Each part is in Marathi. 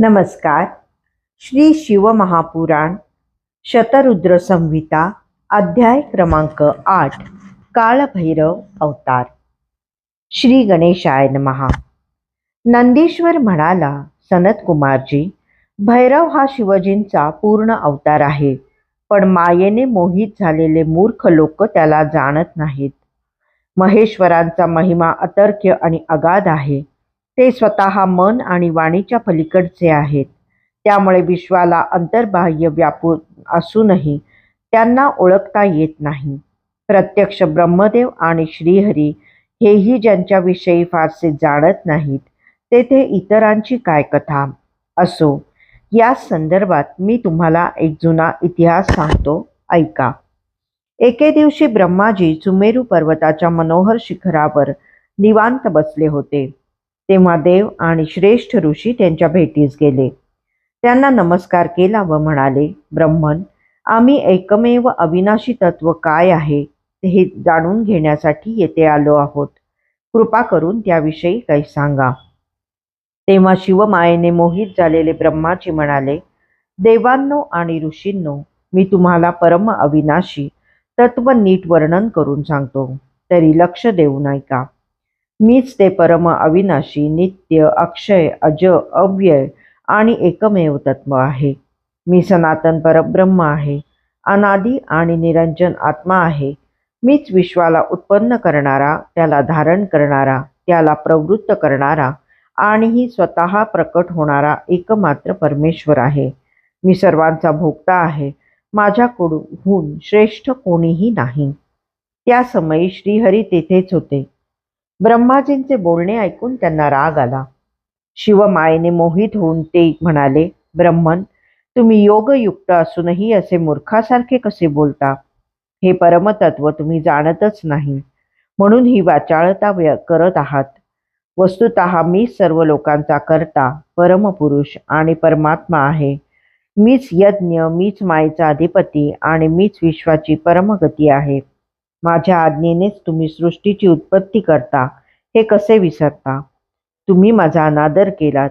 नमस्कार. श्री शिवमहापुराण शतरुद्र संहिता अध्याय क्रमांक आठ काळभैरव अवतार. श्री गणेशाय नमहा नंदीश्वर म्हणाला सनत कुमारजी भैरव हा शिवजींचा पूर्ण अवतार आहे पण मायेने मोहित झालेले मूर्ख लोक त्याला जाणत नाहीत. महेश्वरांचा महिमा अतर्क्य आणि अगाध आहे. ते स्वतः मन आणि वाणीच्या पलीकडचे आहेत. त्यामुळे विश्वाला अंतर्बाह्य व्यापून असूनही त्यांना ओळखता येत नाही. प्रत्यक्ष ब्रह्मदेव आणि श्रीहरी हेही ज्यांच्याविषयी फारसे जाणत नाहीत तेथे इतरांची काय कथा? असो या संदर्भात मी तुम्हाला एक जुना इतिहास सांगतो. ऐका. एके दिवशी ब्रह्माजी सुमेरू पर्वताच्या मनोहर शिखरावर निवांत बसले होते. तेव्हा देव आणि श्रेष्ठ ऋषी त्यांच्या भेटीस गेले. त्यांना नमस्कार केला व म्हणाले ब्रह्मन आम्ही एकमेव अविनाशी तत्व काय आहे हे जाणून घेण्यासाठी येथे आलो आहोत. कृपा करून त्याविषयी काही सांगा. तेव्हा शिवमायेने मोहित झालेले ब्रह्माजी म्हणाले देवांनो आणि ऋषींनो मी तुम्हाला परम अविनाशी तत्व नीट वर्णन करून सांगतो तरी लक्ष देऊ नये का मीच ते परम अविनाशी नित्य अक्षय अज अव्यय आणि एकमेव तत्व आहे. मी सनातन परब्रह्म आहे अनादी आणि निरंजन आत्मा आहे. मीच विश्वाला उत्पन्न करणारा त्याला धारण करणारा त्याला प्रवृत्त करणारा आणिही स्वतः प्रकट होणारा एकमात्र परमेश्वर आहे. मी सर्वांचा भोगता आहे माझ्याकडून श्रेष्ठ कोणीही नाही. त्या समयी श्रीहरी तेथेच होते. ब्रह्माजींचे बोलणे ऐकून त्यांना राग आला. शिवमायेने मोहित होऊन ते म्हणाले ब्रह्मन तुम्ही योगयुक्त असूनही असे मूर्खासारखे कसे बोलता? हे परमतत्व तुम्ही जाणतच नाही. म्हणून ही वाचाळता व्य करत आहात. वस्तुत मी सर्व लोकांचा करता परमपुरुष आणि परमात्मा आहे. मीच यज्ञ मीच मायेचा अधिपती आणि मीच विश्वाची परमगती आहे. माझ्या आज्ञेनेच तुम्ही सृष्टीची उत्पत्ती करता. हे कसे विसरता? तुम्ही माझा अनादर केलात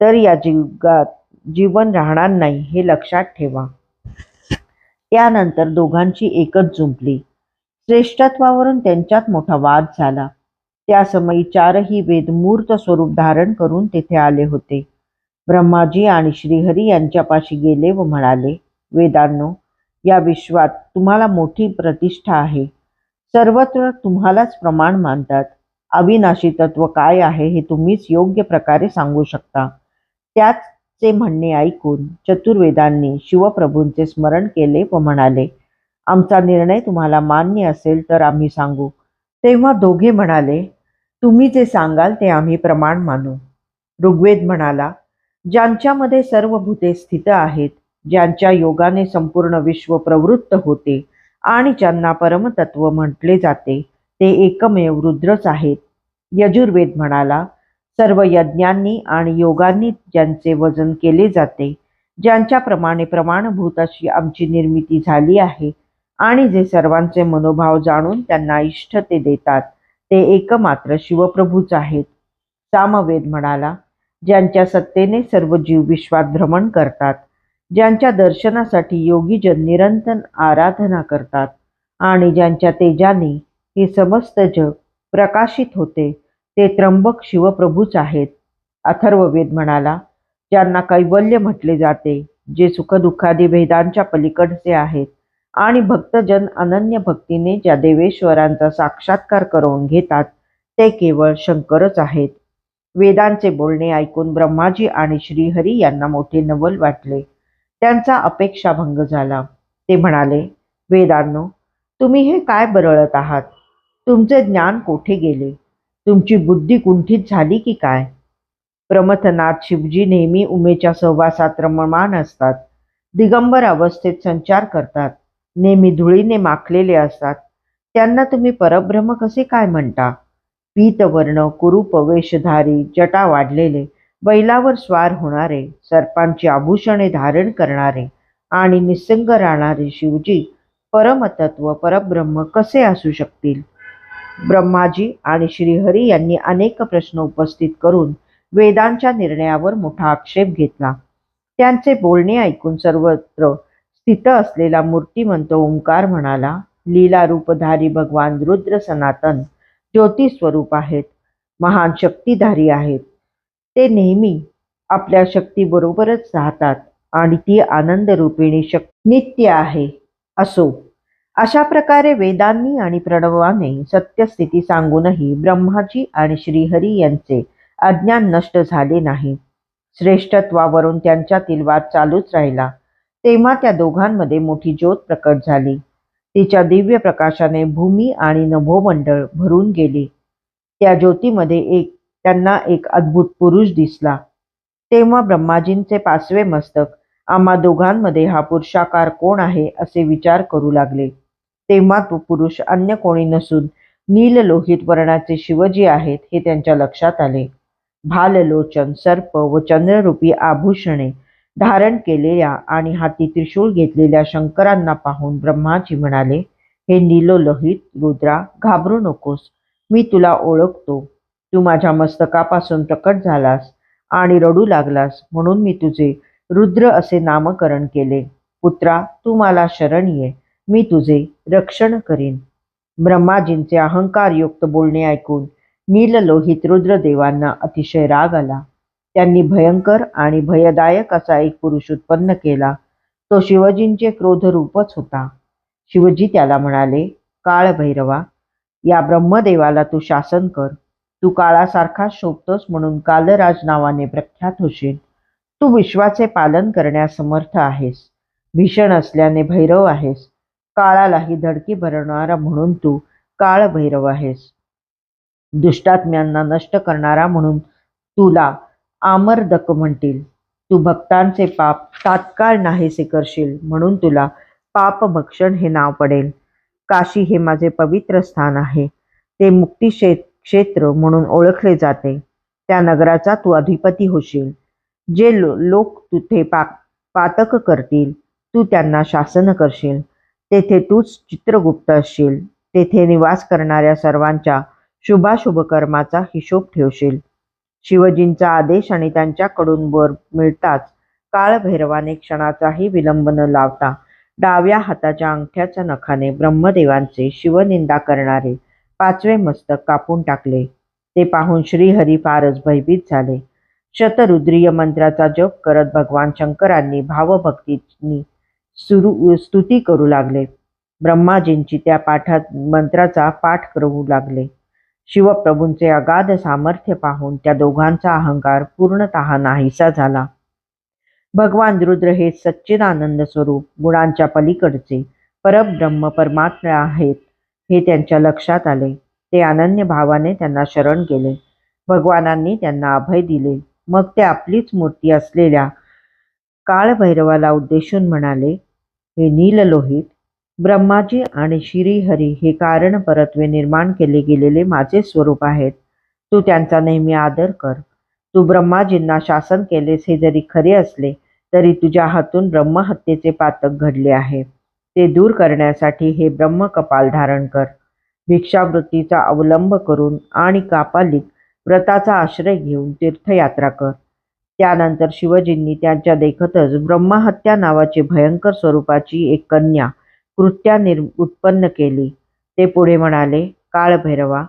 तर या जीवात जीवन राहणार नाही हे लक्षात ठेवा. त्यानंतर दोघांची एकच जुंपली. श्रेष्ठत्वावरून त्यांच्यात मोठा वाद झाला. त्या समयी चारही वेद मूर्त स्वरूप धारण करून तेथे आले होते. ब्रह्माजी आणि श्रीहरी यांच्यापाशी गेले व म्हणाले वेदांनो या विश्वात तुम्हाला मोठी प्रतिष्ठा आहे. सर्वत्र तुम्हालाच प्रमाण मानतात. अविनाशी तत्व काय आहे हे तुम्हीच योग्य प्रकारे सांगू शकता. त्याचे म्हणणे ऐकून चतुर्वेदांनी शिवप्रभूंचे स्मरण केले व म्हणाले आमचा निर्णय तुम्हाला मान्य असेल तर आम्ही सांगू. तेव्हा दोघे म्हणाले तुम्ही जे सांगाल ते आम्ही प्रमाण मानू. ऋग्वेद म्हणाला ज्यांच्यामध्ये सर्व भूते स्थित आहेत ज्यांच्या योगाने संपूर्ण विश्व प्रवृत्त होते आणि ज्यांना परमतत्व म्हटले जाते ते एकमेव रुद्रच आहेत. यजुर्वेद म्हणाला सर्व यज्ञांनी आणि योगांनी ज्यांचे वजन केले जाते ज्यांच्याप्रमाणे प्रमाणभूत अशी आमची निर्मिती झाली आहे आणि जे सर्वांचे मनोभाव जाणून त्यांना इष्टते देतात ते एकमात्र शिवप्रभूच आहेत. सामवेद म्हणाला ज्यांच्या सत्तेने सर्व जीव विश्वात भ्रमण करतात ज्यांच्या दर्शनासाठी योगीजन निरंतर आराधना करतात आणि ज्यांच्या तेजाने हे समस्त जग प्रकाशित होते. ते त्र्यंबक शिवप्रभूच आहेत. अथर्ववेद म्हणाला ज्यांना कैवल्य म्हटले जाते जे सुखदुःखादी भेदांच्या पलीकडचे आहेत आणि भक्तजन अनन्य भक्तीने ज्या देवेश्वरांचा साक्षात्कार करून घेतात ते केवळ शंकरच आहेत. वेदांचे बोलणे ऐकून ब्रह्माजी आणि श्रीहरी यांना मोठे नवल वाटले. त्यांचा अपेक्षाभंग झाला. ते म्हणाले वेदांनो तुम्ही हे काय बरळत आहात? तुमचे ज्ञान कोठे गेले? तुमची बुद्धी कुंठित झाली की काय? प्रमथनाथ शिवजी नेहमी उमेच्या सहवासात रममाण असतात. दिगंबर अवस्थेत संचार करतात. नेहमी धुळीने माखलेले असतात. त्यांना तुम्ही परब्रह्म कसे काय म्हणता? पीतवर्ण कुरूप वेशधारी जटा वाढलेले बैलावर स्वार होणारे सर्पांची आभूषणे धारण करणारे आणि निसंग राहणारे शिवजी परमतत्व परब्रह्म कसे असू शकतील? ब्रह्माजी आणि श्रीहरी यांनी अनेक प्रश्न उपस्थित करून वेदांच्या निर्णयावर मोठा आक्षेप घेतला. त्यांचे बोलणे ऐकून सर्वत्र स्थित असलेला मूर्तिमंत ओंकार म्हणाला लीला रूपधारी भगवान रुद्र सनातन ज्योती स्वरूप आहेत महान शक्तिधारी आहेत. ते नेहमी आपल्या शक्तीबरोबरच राहतात आणि ती आनंद रूपिणी शक्ती नित्य आहे. असो. अशा प्रकारे वेदांनी आणि प्रणवाने सत्यस्थिती सांगूनही ब्रह्माजी आणि श्रीहरी यांचे अज्ञान नष्ट झाले नाही. श्रेष्ठत्वावरून त्यांच्यातील वाद चालूच राहिला. तेव्हा त्या दोघांमध्ये मोठी ज्योत प्रकट झाली. तिच्या दिव्य प्रकाशाने भूमी आणि नभोमंडळ भरून गेली. त्या ज्योतीमध्ये एक त्यांना एक अद्भुत पुरुष दिसला. तेव्हा ब्रह्माजींचे पाचवे मस्तक आम्हा दोघांमध्ये हा पुरुषाकार कोण आहे असे विचार करू लागले. तेव्हा तो पुरुष अन्य कोणी नसून नीललोहित वर्णाचे शिवजी आहेत हे त्यांच्या लक्षात आले. भाललोचन सर्प व चंद्ररूपी आभूषणे धारण केलेल्या आणि हाती त्रिशूळ घेतलेल्या शंकरांना पाहून ब्रह्माजी म्हणाले हे नीलोलोहित रुद्रा घाबरू नकोस. मी तुला ओळखतो. तू माझ्या मस्तकापासून प्रकट झालास आणि रडू लागलास म्हणून मी तुझे रुद्र असे नामकरण केले. पुत्रा तू मला शरण ये. मी तुझे रक्षण करीन. ब्रह्माजींचे अहंकारयुक्त बोलणे ऐकून नीललोहित रुद्रदेवांना अतिशय राग आला. त्यांनी भयंकर आणि भयदायक असा एक पुरुष उत्पन्न केला. तो शिवजींचे क्रोधरूपच होता. शिवजी त्याला म्हणाले काळ भैरवा या ब्रह्मदेवाला तू शासन कर. तू काळासारखा शोभतोस म्हणून कालराज नावाने प्रख्यात होशील. तू विश्वाचे पालन करण्यास समर्थ आहेस. भीषण असल्याने भैरव आहेस. काळालाही धडकी भरवणारा म्हणून तू काळ भैरव आहेस. दुष्टात्म्यांना नष्ट करणारा म्हणून तुला आमरदक म्हणतील. तू भक्तांचे पाप तात्काळ नाहीसे करशील म्हणून तुला पापभक्षण हे नाव पडेल. काशी हे माझे पवित्र स्थान आहे. ते मुक्ती क्षेत्र म्हणून ओळखले जाते. त्या नगराचा तू अधिपती होशील. जे लो लोक तुथे पा पातक करतील तू त्यांना शासन करशील. तेथे तूच चित्रगुप्त असशील. तेथे निवास करणाऱ्या सर्वांच्या शुभाशुभ कर्माचा हिशोब ठेवशील. शिवजींचा आदेश आणि त्यांच्याकडून वर मिळताच काळभैरवाने क्षणाचाही विलंब न लावता डाव्या हाताच्या अंगठ्याच्या नखाने ब्रह्मदेवांचे शिवनिंदा करणारे पाचवे मस्तक कापून टाकले. ते पाहून श्रीहरी फारच भयभीत झाले. शतरुद्रीय मंत्राचा जप करत भगवान शंकरांनी भावभक्तीनी सुरू स्तुती करू लागले. ब्रह्माजींची त्या पाठात मंत्राचा पाठ करू लागले. शिवप्रभूंचे अगाध सामर्थ्य पाहून त्या दोघांचा अहंकार पूर्णतः नाहीसा झाला. भगवान रुद्र हे सच्चिदानंद स्वरूप गुणांच्या पलीकडचे परब्रह्म परमात्मा आहेत हे त्यांच्या लक्षात आले. ते अनन्य भावाने त्यांना शरण गेले. भगवानांनी त्यांना अभय दिले. मग ते आपलीच मूर्ती असलेल्या काळभैरवाला उद्देशून म्हणाले हे नीललोहित ब्रह्माजी आणि श्रीहरी हे कारण परत्वे निर्माण केले गेलेले माझे स्वरूप आहेत. तू त्यांचा नेहमी आदर कर. तू ब्रह्माजींना शासन केलेस हे जरी खरे असले तरी तुझ्या हातून ब्रह्महत्येचे पातक घडले आहे. ते दूर करण्यासाठी हे ब्रह्मकपाल धारण कर. भिक्षावृत्तीचा अवलंब करून आणि कापालिक व्रताचा आश्रय घेऊन तीर्थयात्रा कर. त्यानंतर शिवजींनी त्यांच्या देखतच ब्रह्महत्या नावाची भयंकर स्वरूपाची एक कन्या कृत्या निर् उत्पन्न केली. ते पुढे म्हणाले काळभैरवा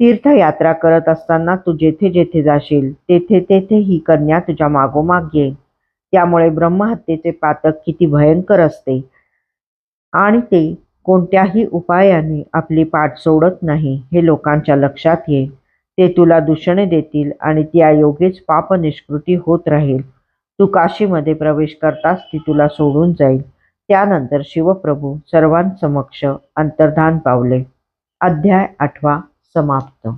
तीर्थयात्रा करत असताना तू जेथे जेथे जाशील तेथे तेथे ही कन्या तुझ्या मागोमाग येईल. त्यामुळे ब्रह्महत्येचे पातक किती भयंकर असते. आणि ते कोणत्याही उपायाने आपली पाठ सोडत नाही हे लोकांच्या लक्षात येईल. ते तुला दूषणे देतील आणि त्या योगेच पाप निष्कृती होत राहील. तू काशीमध्ये प्रवेश करताच ती तुला सोडून जाईल. त्यानंतर शिवप्रभू सर्वांसमक्ष अंतर्धान पावले. अध्याय आठवा समाप्त.